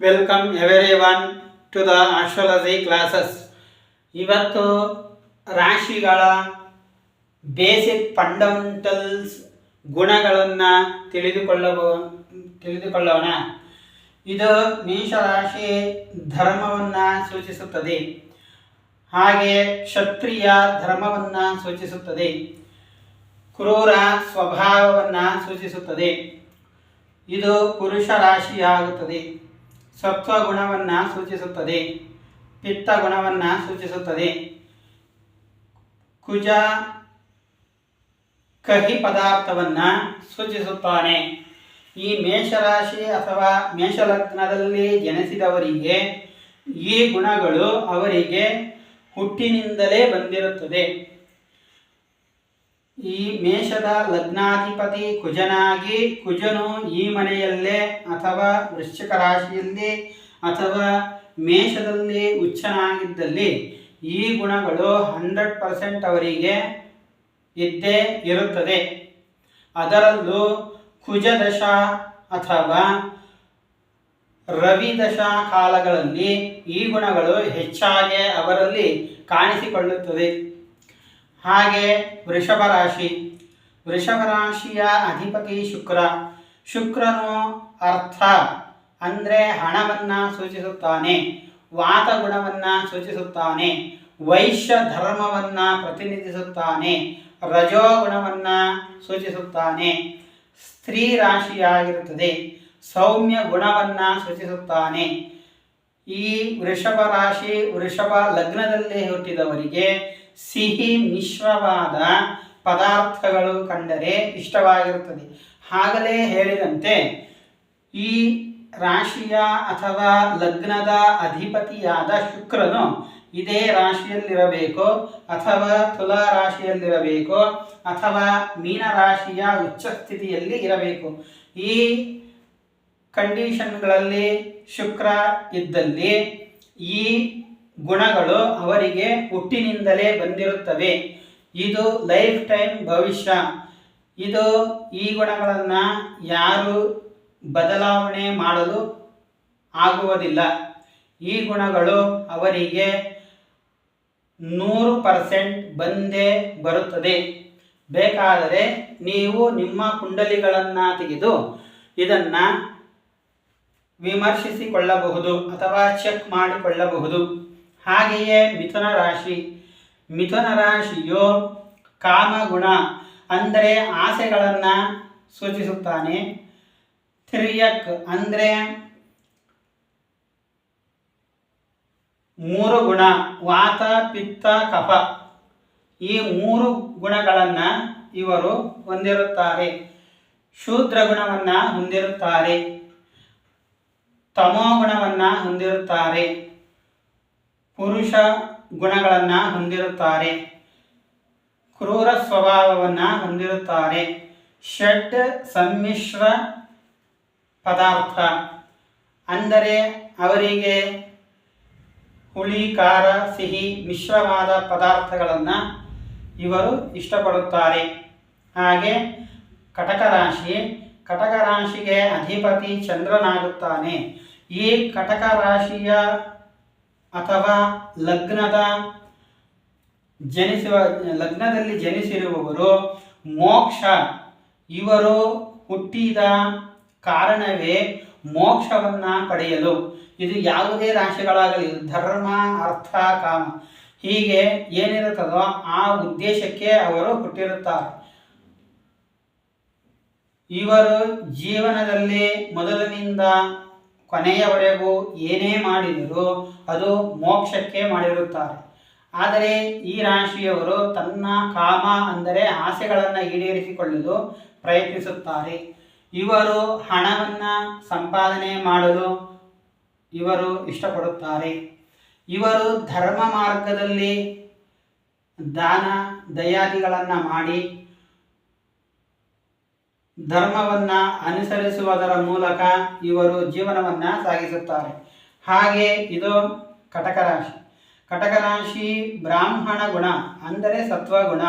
Welcome everyone to the astrology classes ಇವತ್ತು ರಾಶಿಗಳ basic fundamentals ಗುಣಗಳನ್ನು ತಿಳಿದುಕೊಳ್ಳಬೋ, ತಿಳಿದುಕೊಳ್ಳೋಣ. ಇದು ಮೇಷರಾಶಿ ಧರ್ಮವನ್ನು ಸೂಚಿಸುತ್ತದೆ. ಹಾಗೆ ಕ್ಷತ್ರಿಯ ಧರ್ಮವನ್ನು ಸೂಚಿಸುತ್ತದೆ. ಕ್ರೂರ ಸ್ವಭಾವವನ್ನು ಸೂಚಿಸುತ್ತದೆ. ಇದು ಪುರುಷ ರಾಶಿಯಾಗುತ್ತದೆ. ಸತ್ವ ಗುಣವನ್ನು ಸೂಚಿಸುತ್ತದೆ. ಪಿತ್ತ ಗುಣವನ್ನು ಸೂಚಿಸುತ್ತದೆ. ಕುಜ ಕಹಿ ಪದಾರ್ಥವನ್ನು ಸೂಚಿಸುತ್ತಾನೆ. ಈ ಮೇಷರಾಶಿ ಅಥವಾ ಮೇಷಲಗ್ನದಲ್ಲಿ ಜನಿಸಿದವರಿಗೆ ಈ ಗುಣಗಳು ಅವರಿಗೆ ಹುಟ್ಟಿನಿಂದಲೇ ಬಂದಿರುತ್ತದೆ. ಈ ಮೇಷದ ಲಗ್ನಾಧಿಪತಿ ಕುಜನಾಗಿ ಕುಜನು ಈ ಮನೆಯಲ್ಲೇ ಅಥವಾ ವೃಶ್ಚಿಕ ರಾಶಿಯಲ್ಲಿ ಅಥವಾ ಮೇಷದಲ್ಲಿ ಉಚ್ಚನಾಗಿದ್ದಲ್ಲಿ ಈ ಗುಣಗಳು ಹಂಡ್ರೆಡ್ ಪರ್ಸೆಂಟ್ ಅವರಿಗೆ ಇದ್ದೇ ಇರುತ್ತದೆ. ಅದರಲ್ಲೂ ಕುಜದಶ ಅಥವಾ ರವಿದಶ ಕಾಲಗಳಲ್ಲಿ ಈ ಗುಣಗಳು ಹೆಚ್ಚಾಗಿ ಅವರಲ್ಲಿ ಕಾಣಿಸಿಕೊಳ್ಳುತ್ತದೆ. ಹಾಗೆ ವೃಷಭ ರಾಶಿ. ವೃಷಭ ರಾಶಿಯ ಅಧಿಪತಿ ಶುಕ್ರ. ಶುಕ್ರನು ಅರ್ಥ, ಅಂದರೆ ಹಣವನ್ನು ಸೂಚಿಸುತ್ತಾನೆ, ವಾತ ಗುಣವನ್ನು ಸೂಚಿಸುತ್ತಾನೆ, ವೈಶ್ಯ ಧರ್ಮವನ್ನು ಪ್ರತಿನಿಧಿಸುತ್ತಾನೆ ರಜೋಗುಣವನ್ನು ಸೂಚಿಸುತ್ತಾನೆ. ಸ್ತ್ರೀ ರಾಶಿಯಾಗಿರುತ್ತದೆ, ಸೌಮ್ಯ ಗುಣವನ್ನು ಸೂಚಿಸುತ್ತಾನೆ. ಈ ವೃಷಭ ರಾಶಿ ವೃಷಭ ಲಗ್ನದಲ್ಲಿ ಹುಟ್ಟಿದವರಿಗೆ ಸಿಹಿ ಮಿಶ್ರವಾದ ಪದಾರ್ಥಗಳು ಕಂಡರೆ ಇಷ್ಟವಾಗಿರುತ್ತದೆ. ಆಗಲೇ ಹೇಳಿದಂತೆ, ಈ ರಾಶಿಯ ಅಥವಾ ಲಗ್ನದ ಅಧಿಪತಿಯಾದ ಶುಕ್ರನು ಇದೇ ರಾಶಿಯಲ್ಲಿರಬೇಕು ಅಥವಾ ತುಲಾ ರಾಶಿಯಲ್ಲಿರಬೇಕು ಅಥವಾ ಮೀನ ರಾಶಿಯ ಉಚ್ಚ ಸ್ಥಿತಿಯಲ್ಲಿ ಇರಬೇಕು. ಈ ಕಂಡೀಷನ್ಗಳಲ್ಲಿ ಶುಕ್ರ ಇದ್ದಲ್ಲಿ ಈ ಗುಣಗಳು ಅವರಿಗೆ ಹುಟ್ಟಿನಿಂದಲೇ ಬಂದಿರುತ್ತವೆ. ಇದು ಲೈಫ್ ಟೈಮ್ ಭವಿಷ್ಯ. ಇದು ಈ ಗುಣಗಳನ್ನು ಯಾರು ಬದಲಾವಣೆ ಮಾಡಲು ಆಗುವುದಿಲ್ಲ. ಈ ಗುಣಗಳು ಅವರಿಗೆ ನೂರು ಪರ್ಸೆಂಟ್ ಬಂದೇ ಬರುತ್ತದೆ. ಬೇಕಾದರೆ ನೀವು ನಿಮ್ಮ ಕುಂಡಲಿಗಳನ್ನು ತೆಗೆದು ಇದನ್ನು ವಿಮರ್ಶಿಸಿಕೊಳ್ಳಬಹುದು ಅಥವಾ ಚೆಕ್ ಮಾಡಿಕೊಳ್ಳಬಹುದು. ಹಾಗೆಯೇ ಮಿಥುನ ರಾಶಿ. ಮಿಥುನ ರಾಶಿಯು ಕಾಮಗುಣ, ಅಂದರೆ ಆಸೆಗಳನ್ನು ಸೂಚಿಸುತ್ತಾನೆ. ಥ್ರಿಯಕ್ ಅಂದರೆ ಮೂರು ಗುಣ, ವಾತ, ಪಿತ್ತ, ಕಫ. ಈ ಮೂರು ಗುಣಗಳನ್ನು ಇವರು ಹೊಂದಿರುತ್ತಾರೆ. ಶೂದ್ರ ಗುಣವನ್ನು ಹೊಂದಿರುತ್ತಾರೆ. ತಮೋ ಗುಣವನ್ನು ಹೊಂದಿರುತ್ತಾರೆ. ಪುರುಷ ಗುಣಗಳನ್ನು ಹೊಂದಿರುತ್ತಾರೆ. ಕ್ರೂರ ಸ್ವಭಾವವನ್ನು ಹೊಂದಿರುತ್ತಾರೆ. ಷಡ್ ಸಮ್ಮಿಶ್ರ ಪದಾರ್ಥ. ಅಂದರೆ ಅವರಿಗೆ ಹುಳಿ, ಖಾರ, ಸಿಹಿ ಮಿಶ್ರವಾದ ಪದಾರ್ಥಗಳನ್ನು ಇವರು ಇಷ್ಟಪಡುತ್ತಾರೆ. ಹಾಗೆ ಕಟಕ ರಾಶಿ ಕಟಕ ರಾಶಿಗೆ ಅಧಿಪತಿ ಚಂದ್ರನಾಗುತ್ತಾನೆ. ಈ ಕಟಕ ರಾಶಿಯ ಅಥವಾ ಲಗ್ನದ ಜನಿಸುವ, ಲಗ್ನದಲ್ಲಿ ಜನಿಸಿರುವವರು ಮೋಕ್ಷ. ಇವರು ಹುಟ್ಟಿದ ಕಾರಣವೇ ಮೋಕ್ಷವನ್ನು ಪಡೆಯಲು. ಇದು ಯಾವುದೇ ರಾಶಿಗಳಾಗಲಿ, ಧರ್ಮ, ಅರ್ಥ, ಕಾಮ. ಹೀಗೆ ಏನಿರುತ್ತದೋ ಆ ಉದ್ದೇಶಕ್ಕೆ ಅವರು ಹುಟ್ಟಿರುತ್ತಾರೆ. ಇವರು ಜೀವನದಲ್ಲಿ ಮೊದಲಿನಿಂದ ಕೊನೆಯವರೆಗೂ ಏನೇ ಮಾಡಿದರೂ ಅದು ಮೋಕ್ಷಕ್ಕೆ ಮಾಡಿರುತ್ತಾರೆ. ಆದರೆ ಈ ರಾಶಿಯವರು ತನ್ನ ಕಾಮ ಅಂದರೆ ಆಸೆಗಳನ್ನು ಈಡೇರಿಸಿಕೊಳ್ಳಲು ಪ್ರಯತ್ನಿಸುತ್ತಾರೆ. ಇವರು ಹಣವನ್ನು ಸಂಪಾದನೆ ಮಾಡಲು ಇವರು ಇಷ್ಟಪಡುತ್ತಾರೆ. ಇವರು ಧರ್ಮ ಮಾರ್ಗದಲ್ಲಿ ದಾನ, ದಯಾದಿಗಳನ್ನು ಮಾಡಿ ಧರ್ಮವನ್ನು ಅನುಸರಿಸುವುದರ ಮೂಲಕ ಇವರು ಜೀವನವನ್ನ ಸಾಗಿಸುತ್ತಾರೆ. ಹಾಗೆ ಇದು ಕಟಕ ರಾಶಿ ಕಟಕ ರಾಶಿ ಬ್ರಾಹ್ಮಣ ಗುಣ ಅಂದರೆ ಸತ್ವಗುಣ.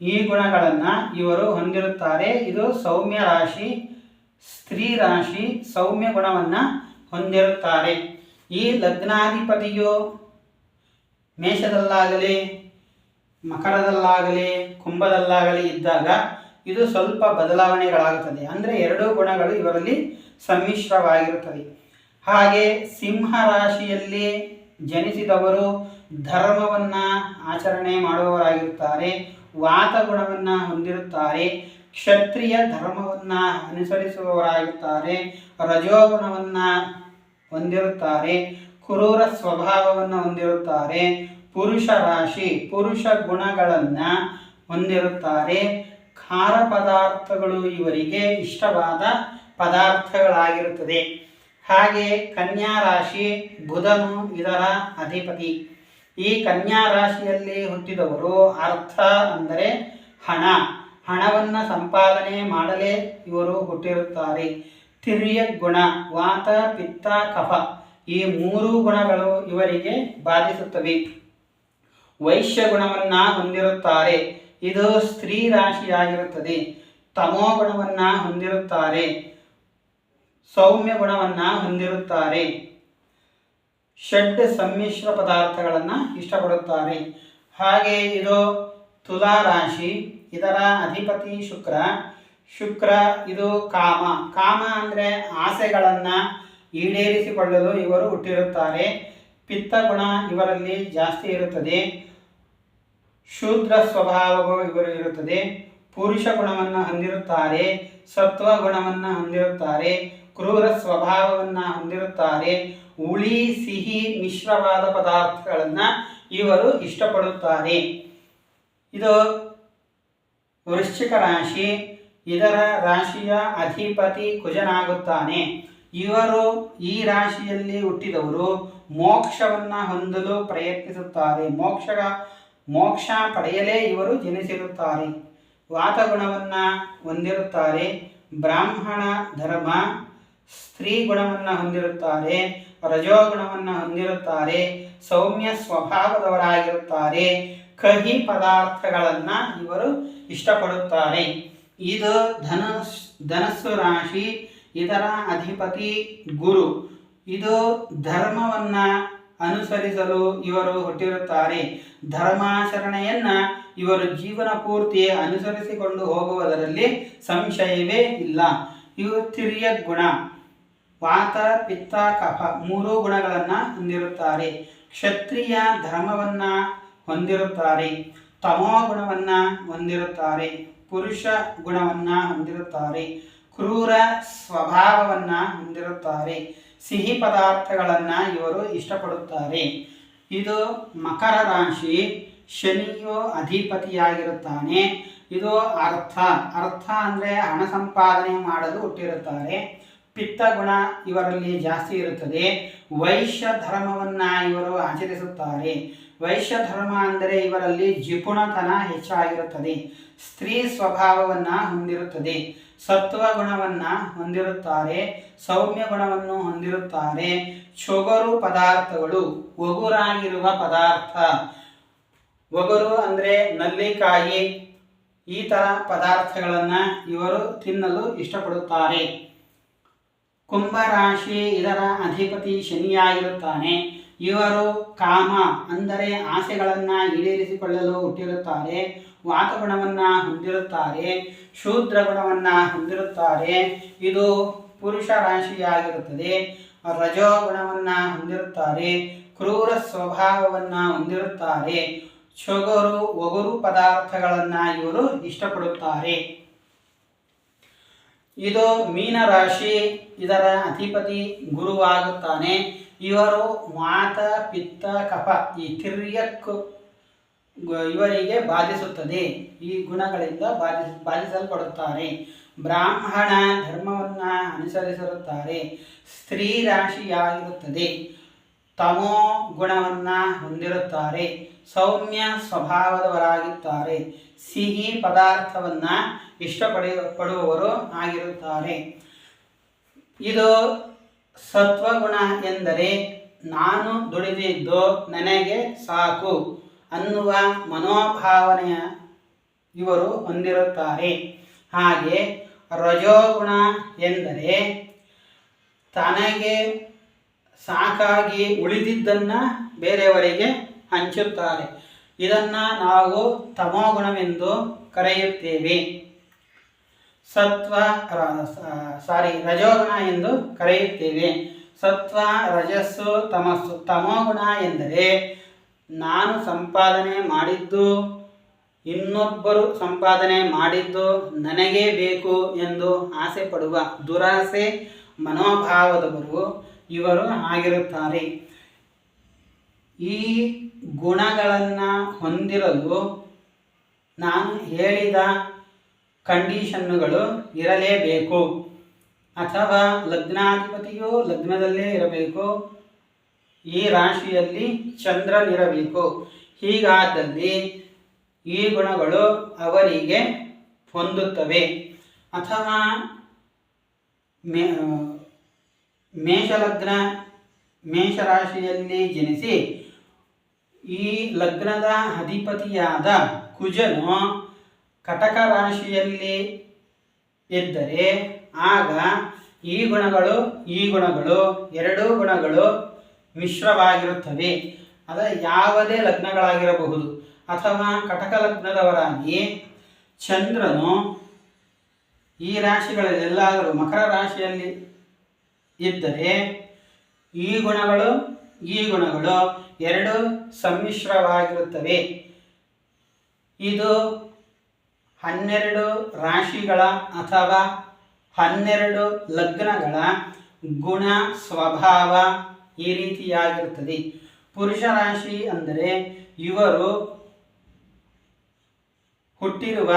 ಈ ಗುಣಗಳನ್ನು ಇವರು ಹೊಂದಿರುತ್ತಾರೆ. ಇದು ಸೌಮ್ಯ ರಾಶಿ, ಸ್ತ್ರೀ ರಾಶಿ ಸೌಮ್ಯ ಗುಣವನ್ನು ಹೊಂದಿರುತ್ತಾರೆ. ಈ ಲಗ್ನಾಧಿಪತಿಯು ಮೇಷದಲ್ಲಾಗಲಿ, ಮಕರದಲ್ಲಾಗಲಿ, ಕುಂಭದಲ್ಲಾಗಲಿ ಇದ್ದಾಗ ಇದು ಸ್ವಲ್ಪ ಬದಲಾವಣೆಗಳಾಗುತ್ತದೆ. ಅಂದರೆ ಎರಡೂ ಗುಣಗಳು ಇವರಲ್ಲಿ ಸಮ್ಮಿಶ್ರವಾಗಿರುತ್ತದೆ ಹಾಗೆ ಸಿಂಹ ರಾಶಿಯಲ್ಲಿ ಜನಿಸಿದವರು ಧರ್ಮವನ್ನು ಆಚರಣೆ ಮಾಡುವವರಾಗಿರುತ್ತಾರೆ, ವಾತ ಗುಣವನ್ನು ಹೊಂದಿರುತ್ತಾರೆ, ಕ್ಷತ್ರಿಯ ಧರ್ಮವನ್ನು ಅನುಸರಿಸುವವರಾಗಿರುತ್ತಾರೆ ರಜೋಗುಣವನ್ನು ಹೊಂದಿರುತ್ತಾರೆ, ಕ್ರೂರ ಸ್ವಭಾವವನ್ನು ಹೊಂದಿರುತ್ತಾರೆ, ಪುರುಷ ರಾಶಿ ಪುರುಷ ಗುಣಗಳನ್ನು ಹೊಂದಿರುತ್ತಾರೆ ಖಾರ ಪದಾರ್ಥಗಳು ಇವರಿಗೆ ಇಷ್ಟವಾದ ಪದಾರ್ಥಗಳಾಗಿರುತ್ತದೆ. ಹಾಗೆ ಕನ್ಯಾ ರಾಶಿ ಬುಧನು ಇದರ ಅಧಿಪತಿ. ಈ ಕನ್ಯಾ ರಾಶಿಯಲ್ಲಿ ಹುಟ್ಟಿದವರು ಅರ್ಥ ಅಂದರೆ ಹಣ. ಹಣವನ್ನು ಸಂಪಾದನೆ ಮಾಡಲೇ ಇವರು ಹುಟ್ಟಿರುತ್ತಾರೆ. ತಿರ್ಯ ಗುಣ, ವಾತ, ಪಿತ್ತ, ಕಫ ಈ ಮೂರು ಗುಣಗಳು ಇವರಿಗೆ ಬಾಧಿಸುತ್ತವೆ. ವೈಶ್ಯ ಗುಣವನ್ನು ಹೊಂದಿರುತ್ತಾರೆ. ಇದು ಸ್ತ್ರೀ ರಾಶಿಯಾಗಿರುತ್ತದೆ. ತಮೋ ಗುಣವನ್ನು ಹೊಂದಿರುತ್ತಾರೆ. ಸೌಮ್ಯ ಗುಣವನ್ನು ಹೊಂದಿರುತ್ತಾರೆ. ಷಡ್ ಸಮ್ಮಿಶ್ರ ಪದಾರ್ಥಗಳನ್ನು ಇಷ್ಟಪಡುತ್ತಾರೆ. ಹಾಗೆ ಇದು ತುಲಾ ರಾಶಿ, ಇದರ ಅಧಿಪತಿ ಶುಕ್ರ. ಶುಕ್ರ ಇದು ಕಾಮ. ಕಾಮ ಅಂದರೆ ಆಸೆಗಳನ್ನು ಈಡೇರಿಸಿಕೊಳ್ಳಲು ಇವರು ಹುಟ್ಟಿರುತ್ತಾರೆ. ಪಿತ್ತ ಗುಣ ಇವರಲ್ಲಿ ಜಾಸ್ತಿ ಇರುತ್ತದೆ. ಶೂದ್ರ ಸ್ವಭಾವವು ಇವರು ಇರುತ್ತದೆ. ಪುರುಷ ಗುಣವನ್ನು ಹೊಂದಿರುತ್ತಾರೆ, ಸತ್ವ ಗುಣವನ್ನು ಹೊಂದಿರುತ್ತಾರೆ, ಕ್ರೂರ ಸ್ವಭಾವವನ್ನು ಹೊಂದಿರುತ್ತಾರೆ, ಹುಳಿ, ಸಿಹಿ, ಮಿಶ್ರವಾದ ಪದಾರ್ಥಗಳನ್ನು ಇವರು ಇಷ್ಟಪಡುತ್ತಾರೆ. ಇದು ವೃಶ್ಚಿಕ ರಾಶಿ, ಇದರ ರಾಶಿಯ ಅಧಿಪತಿ ಕುಜನಾಗುತ್ತಾನೆ. ಇವರು ಈ ರಾಶಿಯಲ್ಲಿ ಹುಟ್ಟಿದವರು ಮೋಕ್ಷವನ್ನು ಹೊಂದಲು ಪ್ರಯತ್ನಿಸುತ್ತಾರೆ. ಮೋಕ್ಷ ಮೋಕ್ಷ ಪಡೆಯಲೇ ಇವರು ಜನಿಸಿರುತ್ತಾರೆ. ವಾತಗುಣವನ್ನು ಹೊಂದಿರುತ್ತಾರೆ. ಬ್ರಾಹ್ಮಣ ಧರ್ಮ ಸ್ತ್ರೀ ಗುಣವನ್ನು ಹೊಂದಿರುತ್ತಾರೆ. ರಜೋಗುಣವನ್ನು ಹೊಂದಿರುತ್ತಾರೆ. ಸೌಮ್ಯ ಸ್ವಭಾವದವರಾಗಿರುತ್ತಾರೆ. ಕಹಿ ಪದಾರ್ಥಗಳನ್ನು ಇವರು ಇಷ್ಟಪಡುತ್ತಾರೆ. ಇದು ಧನಸ್, ಧನಸ್ಸು ರಾಶಿ, ಇದರ ಅಧಿಪತಿ ಗುರು. ಇದು ಧರ್ಮವನ್ನು ಅನುಸರಿಸಲು ಇವರು ಹುಟ್ಟಿರುತ್ತಾರೆ. ಧರ್ಮಾಚರಣೆಯನ್ನ ಇವರು ಜೀವನ ಪೂರ್ತಿ ಅನುಸರಿಸಿಕೊಂಡು ಹೋಗುವುದರಲ್ಲಿ ಸಂಶಯವೇ ಇಲ್ಲ. ಇವು ತಿರಿಯ ಗುಣ. ವಾತ, ಪಿತ್ತ, ಕಫ ಮೂರು ಗುಣಗಳನ್ನು ಹೊಂದಿರುತ್ತಾರೆ. ಕ್ಷತ್ರಿಯ ಧರ್ಮವನ್ನ ಹೊಂದಿರುತ್ತಾರೆ. ತಮೋ ಗುಣವನ್ನ ಹೊಂದಿರುತ್ತಾರೆ. ಪುರುಷ ಗುಣವನ್ನ ಹೊಂದಿರುತ್ತಾರೆ. ಕ್ರೂರ ಸ್ವಭಾವವನ್ನ ಹೊಂದಿರುತ್ತಾರೆ. ಸಿಹಿ ಪದಾರ್ಥಗಳನ್ನು ಇವರು ಇಷ್ಟಪಡುತ್ತಾರೆ. ಇದು ಮಕರ ರಾಶಿ, ಶನಿಯು ಅಧಿಪತಿಯಾಗಿರುತ್ತಾನೆ. ಇದು ಅರ್ಥ. ಅರ್ಥ ಅಂದರೆ ಹಣ ಸಂಪಾದನೆ ಮಾಡಲು ಹುಟ್ಟಿರುತ್ತಾರೆ. ಪಿತ್ತ ಗುಣ ಇವರಲ್ಲಿ ಜಾಸ್ತಿ ಇರುತ್ತದೆ. ವೈಶ್ಯ ಧರ್ಮವನ್ನು ಇವರು ಆಚರಿಸುತ್ತಾರೆ. ವೈಶ್ಯ ಧರ್ಮ ಅಂದರೆ ಇವರಲ್ಲಿ ಜಿಪುಣತನ ಹೆಚ್ಚಾಗಿರುತ್ತದೆ. ಸ್ತ್ರೀ ಸ್ವಭಾವವನ್ನು ಹೊಂದಿರುತ್ತದೆ. ಸತ್ವ ಗುಣವನ್ನು ಹೊಂದಿರುತ್ತಾರೆ. ಸೌಮ್ಯ ಗುಣವನ್ನು ಹೊಂದಿರುತ್ತಾರೆ. ಚೊಗರು ಪದಾರ್ಥಗಳು, ಒಗುರಾಗಿರುವ ಪದಾರ್ಥ. ಒಗರು ಅಂದರೆ ನಲ್ಲಿಕಾಯಿ, ಈ ಥರ ಪದಾರ್ಥಗಳನ್ನು ಇವರು ತಿನ್ನಲು ಇಷ್ಟಪಡುತ್ತಾರೆ. ಕುಂಭರಾಶಿ ಇದರ ಅಧಿಪತಿ ಶನಿಯಾಗಿರುತ್ತಾನೆ. ಇವರು ಕಾಮ ಅಂದರೆ ಆಸೆಗಳನ್ನು ಈಡೇರಿಸಿಕೊಳ್ಳಲು ಹುಟ್ಟಿರುತ್ತಾರೆ, ವಾತಗುಣವನ್ನು ಹೊಂದಿರುತ್ತಾರೆ, ಶೂದ್ರ ಗುಣವನ್ನು ಹೊಂದಿರುತ್ತಾರೆ. ಇದು ಪುರುಷ ರಾಶಿಯಾಗಿರುತ್ತದೆ. ರಜೋ ಗುಣವನ್ನು ಹೊಂದಿರುತ್ತಾರೆ, ಕ್ರೂರ ಸ್ವಭಾವವನ್ನು ಹೊಂದಿರುತ್ತಾರೆ. ಚೊಗರು ಒಗರು ಪದಾರ್ಥಗಳನ್ನು ಇವರು ಇಷ್ಟಪಡುತ್ತಾರೆ. ಇದು ಮೀನ ರಾಶಿ, ಇದರ ಅಧಿಪತಿ ಗುರುವಾಗುತ್ತಾನೆ. ಇವರು ವಾತ ಪಿತ್ತ, ಕಫ ಈ ತಿರ್ಯಕ್ ಇವರಿಗೆ ಬಾಧಿಸುತ್ತದೆ. ಈ ಗುಣಗಳಿಂದ ಬಾಧಿಸ ಬಾಧಿಸಲ್ಪಡುತ್ತಾರೆ. ಬ್ರಾಹ್ಮಣ ಧರ್ಮವನ್ನು ಅನುಸರಿಸಿರುತ್ತಾರೆ. ಸ್ತ್ರೀ ರಾಶಿಯಾಗಿರುತ್ತದೆ. ತಮೋ ಗುಣವನ್ನು ಹೊಂದಿರುತ್ತಾರೆ. ಸೌಮ್ಯ ಸ್ವಭಾವದವರಾಗಿರುತ್ತಾರೆ. ಸಿಹಿ ಪದಾರ್ಥವನ್ನು ಇಷ್ಟಪಡೆಯ ಪಡುವವರು ಆಗಿರುತ್ತಾರೆ. ಇದು ಸತ್ವಗುಣ ಎಂದರೆ ನಾನು ದುಡಿದಿದ್ದು ನನಗೆ ಸಾಕು ಅನ್ನುವ ಮನೋಭಾವನೆಯ ಇವರು ಹೊಂದಿರುತ್ತಾರೆ. ಹಾಗೆ ರಜೋಗುಣ ಎಂದರೆ ತನಗೆ ಸಾಕಾಗಿ ಉಳಿದಿದ್ದನ್ನು ಬೇರೆಯವರಿಗೆ ಹಂಚುತ್ತಾರೆ. ಇದನ್ನು ನಾವು ತಮೋಗುಣವೆಂದು ಕರೆಯುತ್ತೇವೆ. ಸತ್ವ ಸಾರಿ, ರಜೋಗುಣ ಎಂದು ಕರೆಯುತ್ತೇವೆ. ಸತ್ವ, ರಜಸ್ಸು, ತಮಸ್ಸು, ತಮೋಗುಣ ಎಂದರೆ ನಾನು ಸಂಪಾದನೆ ಮಾಡಿದ್ದು, ಇನ್ನೊಬ್ಬರು ಸಂಪಾದನೆ ಮಾಡಿದ್ದು ನನಗೆ ಬೇಕು ಎಂದು ಆಸೆ ಪಡುವ ದುರಾಸೆ, ಮನೋಭಾವದವರು ಇವರು ಆಗಿರುತ್ತಾರೆ. ಈ ಗುಣಗಳನ್ನು ಹೊಂದಿರಲು ನಾನು ಹೇಳಿದ ಕಂಡೀಷನ್ನುಗಳು ಇರಲೇಬೇಕು. ಅಥವಾ ಲಗ್ನಾಧಿಪತಿಯು ಲಗ್ನದಲ್ಲೇ ಇರಬೇಕು. ಈ ರಾಶಿಯಲ್ಲಿ ಚಂದ್ರನಿರಬೇಕು ಹೀಗಾದಲ್ಲಿ ಈ ಗುಣಗಳು ಅವರಿಗೆ ಹೊಂದುತ್ತವೆ. ಅಥವಾ ಮೇ, ಮೇಷಲಗ್ನ, ಮೇಷರಾಶಿಯಲ್ಲಿ ಜನಿಸಿ ಈ ಲಗ್ನದ ಅಧಿಪತಿಯಾದ ಕುಜನು ಕಟಕ ರಾಶಿಯಲ್ಲಿ ಇದ್ದರೆ ಆಗ ಈ ಗುಣಗಳು ಈ ಗುಣಗಳು, ಎರಡೂ ಗುಣಗಳು ಮಿಶ್ರವಾಗಿರುತ್ತವೆ. ಅದ ಯಾವುದೇ ಲಗ್ನಗಳಾಗಿರಬಹುದು. ಅಥವಾ ಕಟಕ ಲಗ್ನದವರಾಗಿ ಚಂದ್ರನು ಈ ರಾಶಿಗಳಲ್ಲೆಲ್ಲಾದರೂ ಮಕರ ರಾಶಿಯಲ್ಲಿ ಇದ್ದರೆ ಈ ಗುಣಗಳು ಈ ಗುಣಗಳು ಎರಡು ಸಮ್ಮಿಶ್ರವಾಗಿರುತ್ತವೆ. ಇದು ಹನ್ನೆರಡು ರಾಶಿಗಳ ಅಥವಾ ಹನ್ನೆರಡು ಲಗ್ನಗಳ ಗುಣ ಸ್ವಭಾವ ಈ ರೀತಿಯಾಗಿರುತ್ತದೆ. ಪುರುಷ ರಾಶಿ ಅಂದರೆ ಇವರು ಹುಟ್ಟಿರುವ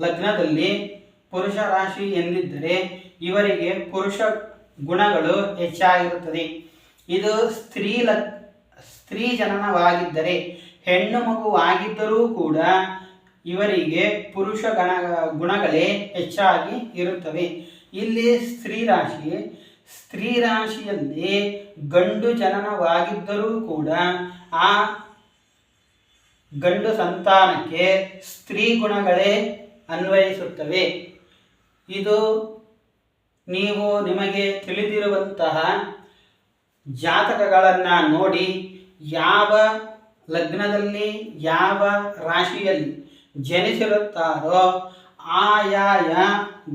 ಲಗ್ನದಲ್ಲಿ ಪುರುಷ ರಾಶಿ ಎಂದಿದ್ದರೆ ಇವರಿಗೆ ಪುರುಷ ಗುಣಗಳು ಹೆಚ್ಚಾಗಿರುತ್ತದೆ. ಇದು ಸ್ತ್ರೀ ಲಗ್ ಸ್ತ್ರೀ ಜನನವಾಗಿದ್ದರೆ ಹೆಣ್ಣು ಮಗುವಾಗಿದ್ದರೂ ಕೂಡ ಇವರಿಗೆ ಪುರುಷ ಗಣ, ಗುಣಗಳೇ ಹೆಚ್ಚಾಗಿ ಇರುತ್ತವೆ. ಇಲ್ಲಿ ಸ್ತ್ರೀ ರಾಶಿ ಸ್ತ್ರೀ ರಾಶಿಯಲ್ಲಿ ಗಂಡು ಜನನವಾಗಿದ್ದರೂ ಕೂಡ ಆ ಗಂಡು ಸಂತಾನಕ್ಕೆ ಸ್ತ್ರೀ ಗುಣಗಳೇ ಅನ್ವಯಿಸುತ್ತವೆ. ಇದು ನೀವು ನಿಮಗೆ ತಿಳಿದಿರುವಂತಹ ಜಾತಕಗಳನ್ನು ನೋಡಿ ಯಾವ ಲಗ್ನದಲ್ಲಿ ಯಾವ ರಾಶಿಯಲ್ಲಿ ಜನಿಸಿರುತ್ತಾರೋ ಆಯಾಯ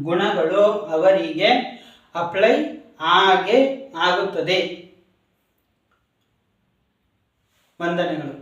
ಗುಣಗಳು ಅವರಿಗೆ ಅಪ್ಲೈ ಆಗೇ ಆಗುತ್ತದೆ. ವಂದನೆಗಳು.